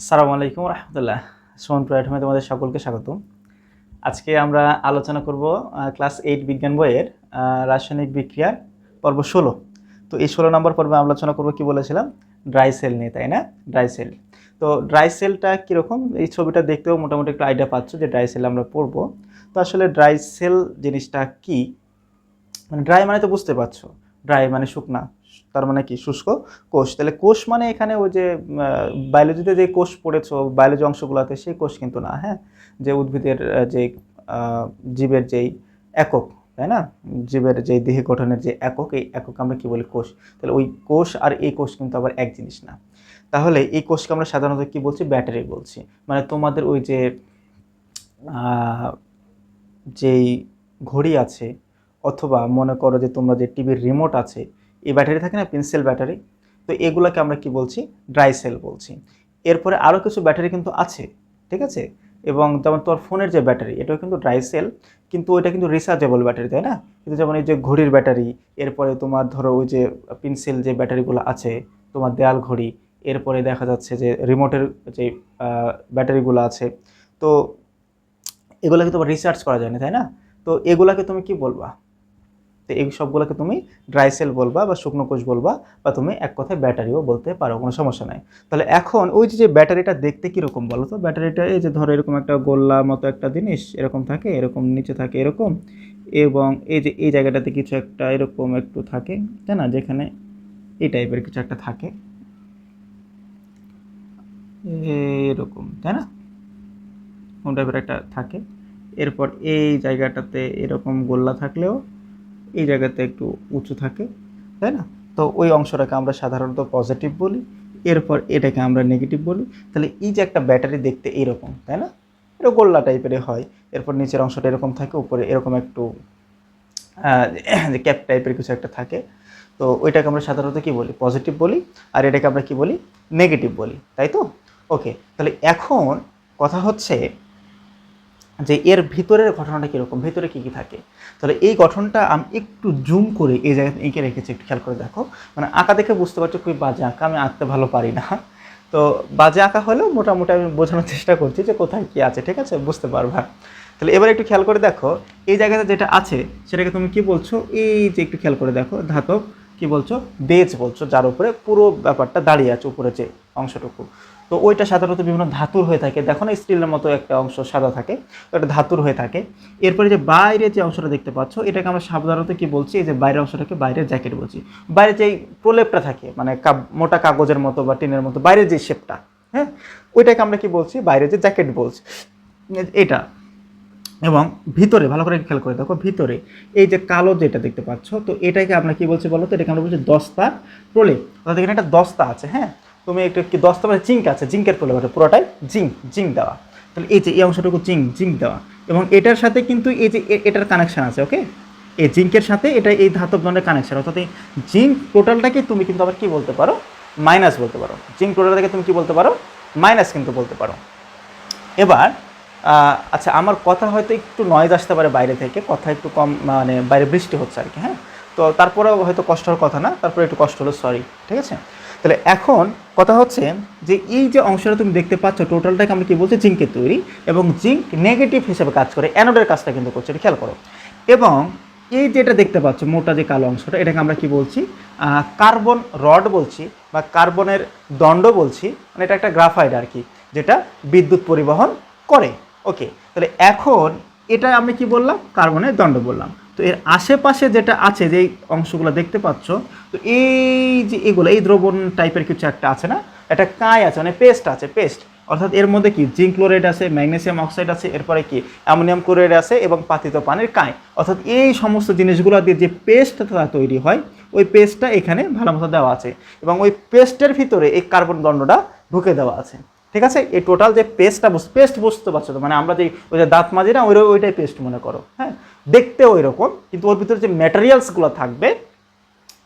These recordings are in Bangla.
আসসালামু আলাইকুম রহমতুল্লাহ। সুমন প্রাইটমে তোমাদের সকলকে স্বাগত আজকে আমরা আলোচনা করব ক্লাস এইট বিজ্ঞান বইয়ের রাসায়নিক বিক্রিয়ার পর্ব ষোলো। তো এই ষোলো নম্বর পর্বে আলোচনা করব কি বলেছিলাম? ড্রাই সেল নিয়ে, তাই না? Dry sell. তো ড্রাই সেলটা কীরকম? এই ছবিটা দেখতেও মোটামুটি একটু আইডিয়া পাচ্ছ যে ড্রাই সেল আমরা পড়ব। তো আসলে ড্রাই সেল জিনিসটা কি? মানে ড্রাই মানে তো বুঝতে পারছ। ড্রাই মানে শুকনা, তার মানে কি? শুষ্ক কোষ। তাহলে কোষ মানে এখানে ওই যে বায়োলজিতে যে কোষ পড়েছো বায়োলজি অংশগুলোতে সেই কোষ কিন্তু না হ্যাঁ? যে উদ্ভিদের যে জীবের যেই একক, তাই না? জীবের যে দেহ গঠনের যে একক, এই একক আমরা কি বলি? কোষ। তাহলে ওই কোষ আর এই কোষ কিন্তু আবার এক জিনিস না। তাহলে এই কোষকে আমরা সাধারণত কি বলছি? ব্যাটারি বলছি। মানে তোমাদের ওই যে যেই ঘড়ি আছে অথবা মনে করো যে তোমরা যে টিভির রিমোট আছে, এই ব্যাটারি থাকে না পেন্সিল ব্যাটারি? তো এগুলোকে আমরা কি বলছি? ড্রাই সেল বলছি। এরপরে আরও কিছু ব্যাটারি কিন্তু আছে, ঠিক আছে? এবং যেমন তোমার ফোনের যে ব্যাটারি, এটাও কিন্তু ড্রাই সেল কিন্তু ওইটা কিন্তু রিচার্জেবল ব্যাটারি, তাই না? কিন্তু যেমন এই যে ঘড়ির ব্যাটারি, এরপরে তোমার ধরো ওই যে পেন্সিল যে ব্যাটারিগুলো আছে, তোমার দেয়াল ঘড়ি, এরপরে দেখা যাচ্ছে যে রিমোটের যে ব্যাটারিগুলো আছে, তো এগুলোকে তোমার রিচার্জ করা যায় না, তাই না? তো এগুলাকে তুমি কি বলবা? তো এই সবগুলোকে তুমি ড্রাই সেল বলবা বা শুকনো কোষ বলবা বা তুমি এক কথায় ব্যাটারিও বলতে পারো, কোনো সমস্যা নাই। তাহলে এখন ওই যে ব্যাটারিটা দেখতে কীরকম বলো তো? ব্যাটারিটা এই যে, ধরো এরকম একটা গোল্লা মতো একটা জিনিস, এরকম থাকে, এরকম নিচে থাকে, এরকম। এবং এই যে, এই জায়গাটাতে কিছু একটা এরকম একটু থাকে, তাই না? যেখানে এই টাইপের কিছু একটা থাকে। এরকম, তাই না? কোন টাইপের একটা থাকে। এরপর এই জায়গাটাতে এরকম গোল্লা থাকলেও এই জায়গাতে একটু উঁচু থাকে, তাই না? তো ওই অংশটাকে আমরা সাধারণত পজিটিভ বলি, এরপর এটাকে আমরা নেগেটিভ বলি। তাহলে এই যে একটা ব্যাটারি দেখতে এরকম, তাই না? এটা গোল্লা টাইপের হয়, এরপর নিচের অংশটা এরকম থাকে, উপরে এরকম একটু যে ক্যাপ টাইপের কিছু একটা থাকে। তো ওইটাকে আমরা সাধারণত কি বলি? পজিটিভ বলি, আর এটাকে আমরা কি বলি? নেগেটিভ বলি, তাই তো? ওকে তাহলে এখন কথা হচ্ছে যে এর ভিতরের ঘটনাটা কীরকম, ভিতরে কী কী থাকে? তাহলে এই গঠনটা আমি একটু জুম করে এই জায়গাতে এঁকে রেখেছি, একটু খেয়াল করে দেখো। মানে আঁকা দেখে বুঝতে পারছ খুবই বাজে আঁকা, আমি আঁকতে ভালো পারি না। তো বাজে আঁকা হলেও মোটামুটি আমি বোঝানোর চেষ্টা করছি যে কোথায় কী আছে, ঠিক আছে? বুঝতে পারবা। তাহলে এবার একটু খেয়াল করে দেখো, এই জায়গাতে যেটা আছে, সেটাকে তুমি কি বলছো? এই যে একটু খেয়াল করে দেখো, ধাতব কি বলছো? বেজ বলছো, যার উপরে পুরো ব্যাপারটা দাঁড়িয়ে আছে, উপরে যে অংশটুকু। তো ওইটা সাধারণত বিভিন্ন ধাতুর হয়ে থাকে। দেখো না, স্টিলের মতো একটা অংশ সাদা থাকে এটা ধাতুর হয়ে থাকে। এরপরে যে বাইরে যে অংশটা দেখতে পাচ্ছ, এটাকে আমরা সাধারণত কি বলছি? এই যে বাইরের অংশটাকে বাইরের জ্যাকেট বলছি। বাইরে যে প্রলেপটা থাকে মানে মোটা কাগজের মতো বা টিনের মতো, বাইরের যে শেপটা হ্যাঁ? ওইটাকে আমরা কি বলছি? বাইরে যে জ্যাকেট বলছি। এটা। এবং ভিতরে, ভালো করে খেয়াল করে দেখো, ভিতরে এই যে কালো যেটা দেখতে পাচ্ছ, তো এটাকে আমরা কি বলছি বলো তো? এটাকে আমরা বলছি দস্তা প্রলেপ। অর্থাৎ এখানে একটা দস্তা আছে হ্যাঁ? তুমি একটু কি দস্তা মানে জিঙ্ক আছে, জিঙ্কের প্রলেপ আছে, পুরোটাই জিঙ্ক জিঙ্ক দেওয়া। তাহলে এই যে এই অংশটুকু জিঙ্ক জিঙ্ক দেওয়া। এবং এটার সাথে কিন্তু এই যে এটার কানেকশান আছে ওকে এই জিঙ্কের সাথে এটা এই ধাতব দণ্ডের কানেকশান অর্থাৎ এই জিঙ্ক টোটালটাকে তুমি কিন্তু আবার কি বলতে পারো? মাইনাস বলতে পারো। জিঙ্ক টোটালটাকে তুমি কি বলতে পারো? মাইনাস কিন্তু বলতে পারো। এবার আচ্ছা আমার কথা হয়তো একটু নয়েজ আসতে পারে বাইরে থেকে, কথা একটু কম মানে বাইরে বৃষ্টি হচ্ছে আর কি হ্যাঁ? তো তারপরেও হয়তো কষ্ট হওয়ার কথা না, তারপরে একটু কষ্ট হলো সরি ঠিক আছে? তাহলে এখন কথা হচ্ছে যে এই যে অংশটা তুমি দেখতে পাচ্ছ টোটালটাকে আমরা কি বলছি? জিঙ্কের তৈরি এবং জিঙ্ক নেগেটিভ হিসেবে কাজ করে। অ্যানোডের কাজটা কিন্তু করছে, এটা খেয়াল করো। এবং এই যেটা দেখতে পাচ্ছ, মোটা যে কালো অংশটা, এটাকে আমরা কি বলছি? কার্বন রড বলছি বা কার্বনের দণ্ড বলছি মানে এটা একটা গ্রাফাইড আর কি যেটা বিদ্যুৎ পরিবহন করে। ওকে তাহলে এখন এটা আমি কি বললাম? কার্বনের দণ্ড বললাম। তো এর আশেপাশে যেটা আছে যে অংশগুলো দেখতে পাচ্ছ, তো এই যে এগুলো, এই দ্রবণ টাইপের কিছু একটা আছে না? একটা কাঁই আছে মানে পেস্ট আছে পেস্ট অর্থাৎ এর মধ্যে কি? জিঙ্ক ক্লোরাইড আছে ম্যাগনেসিয়াম অক্সাইড আছে, এরপরে কি? অ্যামোনিয়াম ক্লোরাইড আছে এবং পাতিত পানির কাঁই অর্থাৎ এই সমস্ত জিনিসগুলো দিয়ে যে পেস্টটা তৈরি হয়, ওই পেস্টটা এখানে ভালো মতো দেওয়া আছে এবং ওই পেস্টের ভিতরে এই কার্বন দণ্ডটা ঢুকে দেওয়া আছে। ঠিক আছে? এই টোটাল যে পেস্টটা পেস্ট বুঝতে পারছ তো? মানে আমরা যে ওই যে দাঁত মাজি না ওই ওইটাই পেস্ট মনে করো হ্যাঁ? দেখতে ওই রকম কিন্তু ওর ভিতরে যে ম্যাটেরিয়ালসগুলো থাকবে,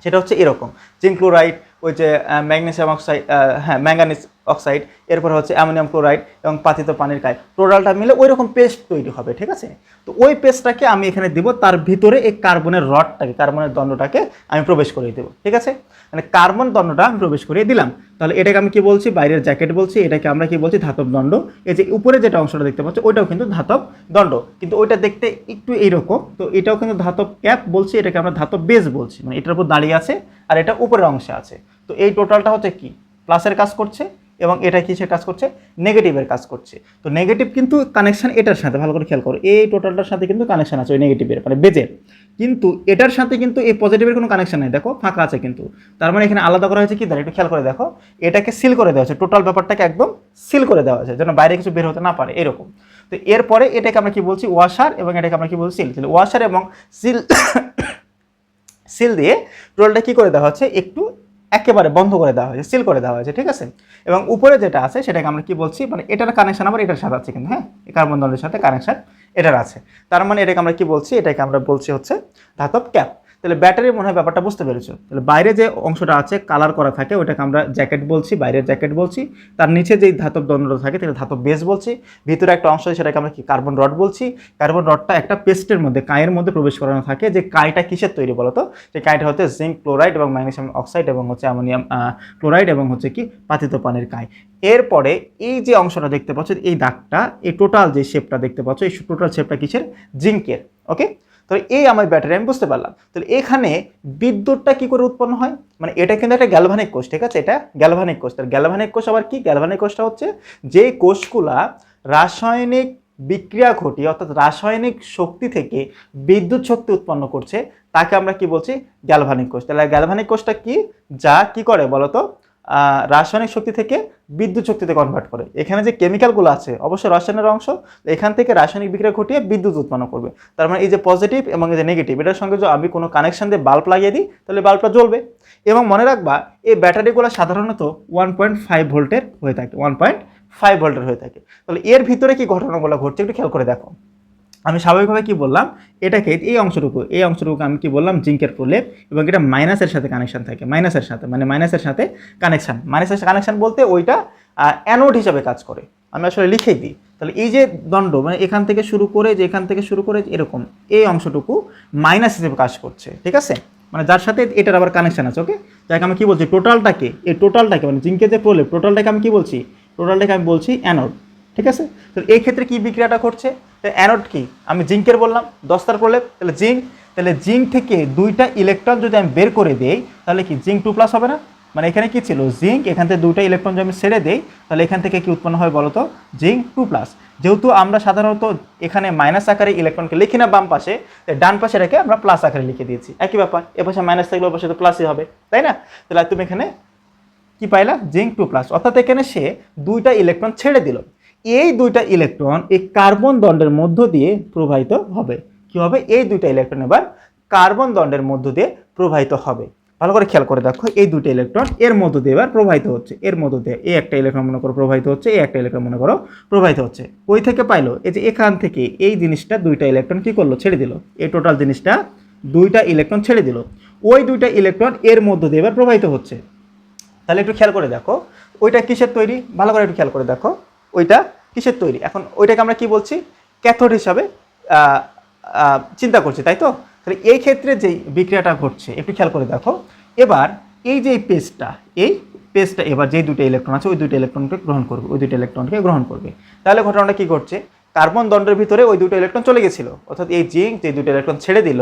সেটা হচ্ছে এরকম। জিঙ্ক ক্লোরাইড, ওই যে ম্যাগনেসিয়াম অক্সাইড হ্যাঁ ম্যাঙ্গানিজ অক্সাইড, এরপর হচ্ছে অ্যামোনিয়াম ক্লোরাইড এবং পাতিত পানির কায়। টোটালটা মিলে ওই রকম পেস্ট তৈরি হবে, ঠিক আছে? তো ওই পেস্টটাকে আমি এখানে দিব, তার ভিতরে এই কার্বনের রডটাকে, কার্বনের দণ্ডটাকে আমি প্রবেশ করিয়ে দেবো, ঠিক আছে? মানে কার্বন দণ্ডটা আমি প্রবেশ করিয়ে দিলাম। তাহলে এটাকে আমি কি বলছি? বাইরের জ্যাকেট বলছি, এটাকে আমরা কি বলছি? ধাতব দণ্ড। এই যে উপরে যেটা অংশটা দেখতে পাচ্ছি, ওইটাও কিন্তু ধাতব দণ্ড। কিন্তু ওইটা দেখতে একটু এইরকম, তো এটাও কিন্তু ধাতব ক্যাপ বলছি, এটাকে আমরা ধাতব বেস বলছি। মানে এটার উপর দাঁড়িয়ে আছে আর এটা উপরের অংশে আছে। তো এই টোটালটা হচ্ছে কি? প্লাসের কাজ করছে এবং এটা কিসের কাজ করছে? নেগেটিভের কাজ করছে। তো নেগেটিভ কিন্তু কানেকশন এটার সাথে, ভালো করে খেয়াল করো, এই টোটালটার সাথে কিন্তু কানেকশন আছে ওই নেগেটিভের মানে বেজের কিন্তু এটার সাথে কিন্তু এই পজিটিভের কোনো কানেকশন নেই, দেখো, ফাঁকা আছে কিন্তু। তার মানে এখানে আলাদা করা হয়েছে কি? দ্বারা একটু খেয়াল করে দেখো। এটাকে সিল করে দেওয়া হয়েছে টোটাল ব্যাপারটাকে একদম সিল করে দেওয়া হয়েছে, যেন বাইরে কিছু বের হতে না পারে, এরকম। তো এরপরে এটাকে আমরা কি বলছি? ওয়াশার এবং এটাকে আমরা কি বলছি? সিল তাহলে ওয়াশার এবং সিল সিল দিয়ে টোটালটা কি করে দেওয়া হচ্ছে? একটু একেবারে বন্ধ করে দেওয়া হয়েছে সিল করে দেওয়া হয়েছে, ঠিক আছে? এবং উপরে যেটা আছে সেটাকে আমরা কি বলছি? মানে এটার কানেকশন আবার এটার সাথে আছে কিন্তু হ্যাঁ? কার্বন দণ্ডের সাথে কানেকশন এটার আছে। তার মানে এটাকে আমরা কি বলছি? এটাকে আমরা বলছি হচ্ছে ধাতব ক্যাপ তাহলে ব্যাটারি মনে হয় ব্যাপারটা বুঝতে পেরেছ। তাহলে বাইরে যে অংশটা আছে কালার করা থাকে ওইটাকে আমরা জ্যাকেট বলছি, বাইরের জ্যাকেট বলছি। তার নিচে যেই ধাতব দণ্ডটা থাকে তাহলে ধাতব বেস বলছি। ভিতরে একটা অংশ সেটাকে আমরা কি কার্বন রড বলছি। কার্বন রডটা একটা পেস্টের মধ্যে, কায়ের মধ্যে প্রবেশ করানো থাকে। যে কাইটা কিসের তৈরি বলতো? যে কাইটা হচ্ছে জিঙ্ক ক্লোরাইড এবং ম্যাগনেসিয়াম অক্সাইড এবং হচ্ছে অ্যামোনিয়াম ক্লোরাইড এবং হচ্ছে কি পাতিত পানির কাই। এরপরে এই যে অংশটা দেখতে পাচ্ছ, এই দাগটা, এই টোটাল যে শেপটা দেখতে পাচ্ছ, এই টোটাল শেপটা কিসের? জিঙ্কের ওকে তাহলে এই আমার ব্যাটারি আমি বুঝতে পারলাম। তাহলে এখানে বিদ্যুৎটা কি করে উৎপন্ন হয়? মানে এটা কিন্তু একটা গ্যালভানিক কোষ, ঠিক আছে? এটা গ্যালভানিক কোষ। তাহলে গ্যালভানিক কোষ আবার কি? গ্যালভানিক কোষটা হচ্ছে যে কোষগুলা রাসায়নিক বিক্রিয়া ঘটি অর্থাৎ রাসায়নিক শক্তি থেকে বিদ্যুৎ শক্তি উৎপন্ন করছে, তাকে আমরা কি বলছি? গ্যালভানিক কোষ। তাহলে গ্যালভানিক কোষটা কি? যা কি করে বলতো? রাসায়নিক শক্তি থেকে বিদ্যুৎ শক্তিতে কনভার্ট করে। এখানে যে কেমিক্যালগুলো আছে, অবশ্যই রসায়নের অংশ, এখান থেকে রাসায়নিক বিক্রিয়া ঘটিয়ে বিদ্যুৎ উৎপন্ন করবে। তার মানে এই যে পজিটিভ এবং এই যে নেগেটিভ এটার সঙ্গে যদি আমি কোনো কানেকশন দিয়ে বাল্ব লাগিয়ে দিই, তাহলে বাল্বটা জ্বলবে। এবং মনে রাখবা, এই ব্যাটারিগুলো সাধারণত ওয়ান পয়েন্ট ফাইভ ভোল্টের হয়ে থাকে ওয়ান পয়েন্ট ফাইভ ভোল্টের হয়ে থাকে। তাহলে এর ভিতরে কি ঘটনাগুলো ঘটছে একটু খেয়াল করে দেখো। আমি স্বাভাবিকভাবে কি বললাম? এটাকে এই অংশটুকু এই অংশটুকু আমি কি বললাম? জিঙ্কের প্রলেপ এবং এটা মাইনাসের সাথে কানেকশন থাকে, মাইনাসের সাথে মানে মাইনাসের সাথে কানেকশন মাইনাসের সাথে কানেকশান বলতে ওইটা অ্যানোড হিসাবে কাজ করে। আমি আসলে লিখে দিই। তাহলে এই যে দণ্ড মানে এখান থেকে শুরু করে, যে এখান থেকে শুরু করে, এরকম এই অংশটুকু মাইনাস হিসেবে কাজ করছে, ঠিক আছে? মানে যার সাথে এটার আবার কানেকশান আছে ওকে যাকে আমি কি বলছি? টোটালটাকে এই টোটালটাকে মানে জিঙ্কের যে প্রলেপ টোটালটাকে আমি কি বলছি? টোটালটাকে আমি বলছি অ্যানোড ঠিক আছে? তো এই ক্ষেত্রে কি বিক্রিয়াটা ঘটছে অ্যানোড কি? আমি জিঙ্কের বললাম দশটার প্রলেপ, তাহলে জিঙ্ক তাহলে জিঙ্ক থেকে দুইটা ইলেকট্রন যদি আমি বের করে দেই, তাহলে কি জিঙ্ক টু প্লাস হবে না? মানে এখানে কি ছিল? জিঙ্ক এখান থেকে দুইটা ইলেকট্রন যদি আমি ছেড়ে দেই, তাহলে এখান থেকে কি উৎপন্ন হয় বলতো? জিঙ্ক টু প্লাস যেহেতু আমরা সাধারণত এখানে মাইনাস আকারে ইলেকট্রনকে লিখি না বাম পাশে ডান পাশে রেখে আমরা প্লাস আকারে লিখে দিয়েছি। একই ব্যাপার, এ পাশে মাইনাস থাকলে ও পাশে তো প্লাসই হবে, তাই না? তাহলে তুমি এখানে কি পাইলা? জিঙ্ক টু প্লাস অর্থাৎ এখানে সে দুইটা ইলেকট্রন ছেড়ে দিল। এই দুইটা ইলেকট্রন এই কার্বন দণ্ডের মধ্য দিয়ে প্রবাহিত হবে। কি হবে? এই দুইটা ইলেকট্রন এবার কার্বন দণ্ডের মধ্য দিয়ে প্রবাহিত হবে। ভালো করে খেয়াল করে দেখো, এই দুটো ইলেকট্রন এর মধ্য দিয়ে এবার প্রবাহিত হচ্ছে। এর মধ্য দিয়ে এই একটা ইলেকট্রন মনে করো প্রবাহিত হচ্ছে, এই একটা ইলেকট্রন মনে করো প্রবাহিত হচ্ছে। ওই থেকে পাইলো? এই যে এখান থেকে এই জিনিসটা দুইটা ইলেকট্রন কি করল? ছেড়ে দিল। এই টোটাল জিনিসটা দুইটা ইলেকট্রন ছেড়ে দিল। ওই দুইটা ইলেকট্রন এর মধ্য দিয়ে এবার প্রবাহিত হচ্ছে। তাহলে একটু খেয়াল করে দেখো, ওইটা কিসের তৈরি? ভালো করে একটু খেয়াল করে দেখো। ওইটা কিসের তৈরি? এখন ওইটাকে আমরা কি বলছি? ক্যাথোড হিসাবে চিন্তা করছি, তাই তো? তাহলে এই ক্ষেত্রে যেই বিক্রিয়াটা ঘটছে, একটু খেয়াল করে দেখো। এবার এই যে পেস্টটা, এই পেস্টটা, এবার যেই দুটো ইলেকট্রন আছে, ওই দুটো ইলেকট্রনকে গ্রহণ করবে, ওই দুটো ইলেকট্রনকে গ্রহণ করবে। তাহলে ঘটনাটা কি ঘটছে? কার্বন দণ্ডের ভিতরে ওই দুটো ইলেকট্রন চলে গেছিল। অর্থাৎ এই জিঙ্ক যে দুটো ইলেকট্রন ছেড়ে দিল,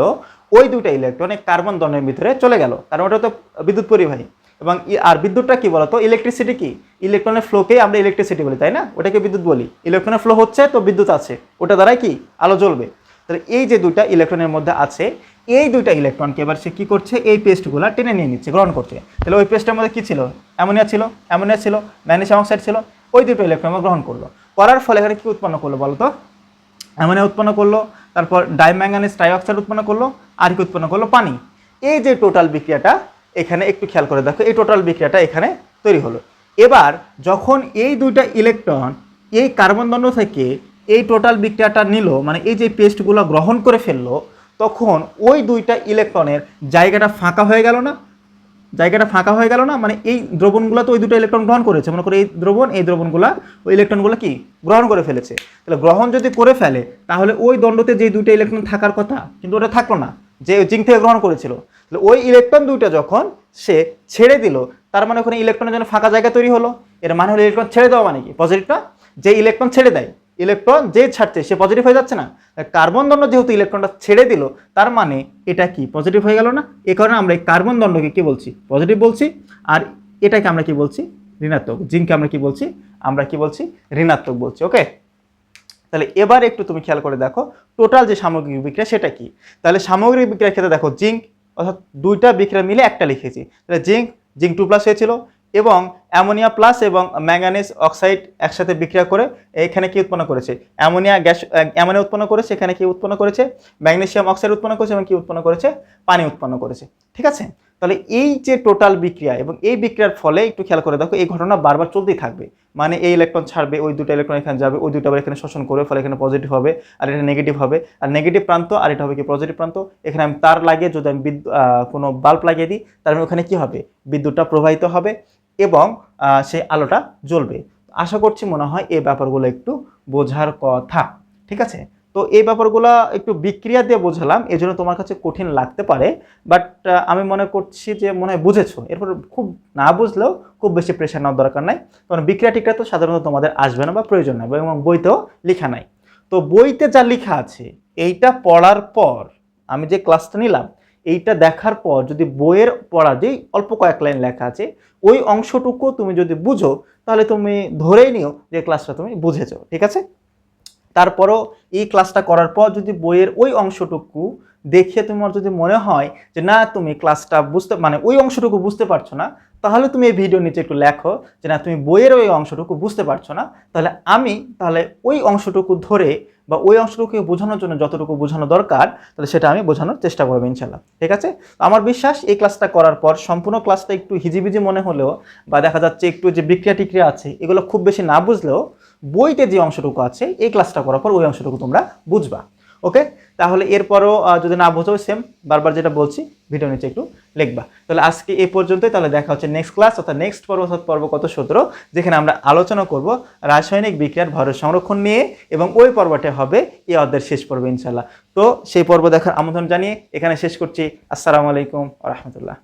ওই দুটো ইলেকট্রন এই কার্বন দণ্ডের ভিতরে চলে গেল। কারণ ওটা তো বিদ্যুৎ পরিবাহী। এবং আর বিদ্যুৎটা কি বলতো? ইলেকট্রিসিটি কি? ইলেকট্রনের ফ্লোকেই আমরা ইলেকট্রিসিটি বলি, তাই না? ওটাকে বিদ্যুৎ বলি। ইলেকট্রনের ফ্লো হচ্ছে তো বিদ্যুৎ আছে। ওটা দ্বারাই কি? আলো জ্বলবে। তাহলে এই যে দুইটা ইলেকট্রনের মধ্যে আছে, এই দুইটা ইলেকট্রনকে এবার সে কী করছে? এই পেস্টগুলো টেনে নিয়ে নিচ্ছে, গ্রহণ করছে। তাহলে ওই পেস্টের মধ্যে কী ছিল? অ্যামোনিয়া ছিল অ্যামোনিয়া ছিল, ম্যাগনেসিয়াম অক্সাইড ছিল, ওই দুটো ইলেকট্রন গ্রহণ করল। করার ফলে এখানে কী উৎপন্ন করল বলো তো অ্যামোনিয়া উৎপন্ন করল, তারপর ডাইম্যাঙ্গানিজ ট্রাইঅক্সাইড উৎপন্ন করল, আর কি উৎপন্ন করল? পানি। এই যে টোটাল বিক্রিয়াটা, এখানে একটু খেয়াল করে দেখো, এই টোটাল বিক্রিয়াটা এখানে তৈরি হলো। এবার যখন এই দুইটা ইলেকট্রন এই কার্বন দণ্ড থেকে এই টোটাল বিক্রিয়াটা নিল মানে এই যে পেস্টগুলো গ্রহণ করে ফেলল, তখন ওই দুইটা ইলেকট্রনের জায়গাটা ফাঁকা হয়ে গেল না? জায়গাটা ফাঁকা হয়ে গেল না? মানে এই দ্রবণগুলো তো ওই দুটো ইলেকট্রন গ্রহণ করেছে। মনে করে এই দ্রবণ, এই দ্রবণগুলা, ওই ইলেকট্রনগুলো কি? গ্রহণ করে ফেলেছে। তাহলে গ্রহণ যদি করে ফেলে, তাহলে ওই দণ্ডতে যে দুটো ইলেকট্রন থাকার কথা, কিন্তু ওটা থাকল না, যে জিঙ্ক থেকে গ্রহণ করেছিল। তাহলে ওই ইলেকট্রন দুইটা যখন সে ছেড়ে দিল তার মানে ওখানে ইলেকট্রনের জন্য ফাঁকা জায়গা তৈরি হলো। এর মানে হলো ইলেকট্রন ছেড়ে দেওয়া মানে কি? পজিটিভটা যে ইলেকট্রন ছেড়ে দেয় ইলেকট্রন যে ছাড়ছে, সে পজিটিভ হয়ে যাচ্ছে না। কার্বন দণ্ড যেহেতু ইলেকট্রনটা ছেড়ে দিল, তার মানে এটা কি পজিটিভ হয়ে গেল না? এ কারণে আমরা এই কার্বন দণ্ডকে কি বলছি? পজিটিভ বলছি। আর এটাকে আমরা কি বলছি? ঋণাত্মক। জিঙ্ককে আমরা কি বলছি? আমরা কি বলছি? ঋণাত্মক বলছি ওকে তাহলে এবার একটু তুমি খেয়াল করে দেখো টোটাল যে সামগ্রিক বিক্রিয়া সেটা কি? তাহলে সামগ্রিক বিক্রিয়ার ক্ষেত্রে দেখো, জিঙ্ক অর্থাৎ দুইটা বিক্রিয়া মিলে একটা লিখেছি। তাহলে জিঙ্ক জিঙ্ক টু প্লাস হয়েছিল এবং অ্যামোনিয়া প্লাস এবং ম্যাঙ্গানিজ অক্সাইড একসাথে বিক্রিয়া করে এখানে কি উৎপন্ন করেছে? অ্যামোনিয়া গ্যাস অ্যামোনিয়া উৎপন্ন করেছে, এখানে কি উৎপন্ন করেছে? ম্যাগনেসিয়াম অক্সাইড উৎপন্ন করেছে এবং কি উৎপন্ন করেছে? পানি উৎপন্ন করেছে। ঠিক আছে? তাহলে এই যে টোটাল বিক্রিয়া এবং এই বিক্রিয়ার ফলে একটু খেয়াল করে দেখো, এই ঘটনা বারবার চলতেই থাকবে। মানে এই ইলেকট্রন ছাড়বে, ওই দুটো ইলেকট্রন এখানে যাবে, ওই দুটো আবার এখানে শোষণ করবে, ফলে এখানে পজিটিভ হবে, আর এটা নেগেটিভ হবে। আর নেগেটিভ প্রান্ত, আর এটা হবে কি পজিটিভ প্রান্ত? এখানে আমি তার লাগিয়ে, যদি আমি বিদ্যুৎ কোনো বাল্ব লাগিয়ে দিই, তার মানে ওখানে কি হবে? বিদ্যুৎটা প্রবাহিত হবে এবং সেই আলোটা জ্বলবে। আশা করছি মনে হয় এই ব্যাপারগুলো একটু বোঝার কথা, ঠিক আছে? তো এই ব্যাপারগুলো একটু বিক্রিয়া দিয়ে বোঝালাম এই জন্য তোমার কাছে কঠিন লাগতে পারে বাট আমি মনে করছি যে মনে হয় বুঝেছ। এরপর খুব না বুঝলেও খুব বেশি প্রেশার নেওয়ার দরকার নাই, কারণ বিক্রিয়া টিক্রিয়া তো সাধারণত তোমাদের আসবে না বা প্রয়োজন নাই, এবং বইতেও লেখা নাই। তো বইতে যা লেখা আছে, এইটা পড়ার পর, আমি যে ক্লাসটা নিলাম, এইটা দেখার পর যদি বইয়ের পড়া যেই অল্প কয়েক লাইন লেখা আছে, ওই অংশটুকু তুমি যদি বুঝো, তাহলে তুমি ধরেই নিও যে ক্লাসটা তুমি বুঝেছ, ঠিক আছে? তারপরও এই ক্লাসটা করার পর যদি বইয়ের ওই অংশটুকু দেখে তোমার যদি মনে হয় যে না, তুমি ক্লাসটা বুঝতে মানে ওই অংশটুকু বুঝতে পারছ না, তাহলে তুমি এই ভিডিও নিচে একটু লেখো যে না, তুমি বইয়ের ওই অংশটুকু বুঝতে পারছ না। তাহলে আমি তাহলে ওই অংশটুকু ধরে বা ওই অংশটুকু বোঝানোর জন্য যতটুকু বোঝানো দরকার, তাহলে সেটা আমি বোঝানোর চেষ্টা করব ইনশাল্লাহ ঠিক আছে? আমার বিশ্বাস এই ক্লাসটা করার পর সম্পূর্ণ ক্লাসটা একটু হিজিবিজি মনে হলেও বা দেখা যাচ্ছে একটু যে বিক্রিয়া টিক্রিয়া আছে, এগুলো খুব বেশি না বুঝলেও বইতে যে অংশটুকু আছে, এই ক্লাসটা করার পর ওই অংশটুকু তোমরা বুঝবা। ওকে তাহলে এরপরও যদি না বোঝো সেম বারবার যেটা বলছি ভিডিও নিচে একটু লিখবা। তাহলে আজকে এই পর্যন্তই, তাহলে দেখা হচ্ছে নেক্সট ক্লাস অর্থাৎ নেক্সট পর্ব অর্থাৎ পর্ব কত সতেরো, যেখানে আমরা আলোচনা করব রাসায়নিক বিক্রিয়ার ভরের সংরক্ষণ নিয়ে, এবং ওই পর্বটা হবে এই অধ্যায়ের শেষ পর্ব ইনশাল্লাহ তো সেই পর্ব দেখার আমন্ত্রণ জানিয়ে এখানে শেষ করছি। আসসালামু আলাইকুম রহমতুল্লাহ।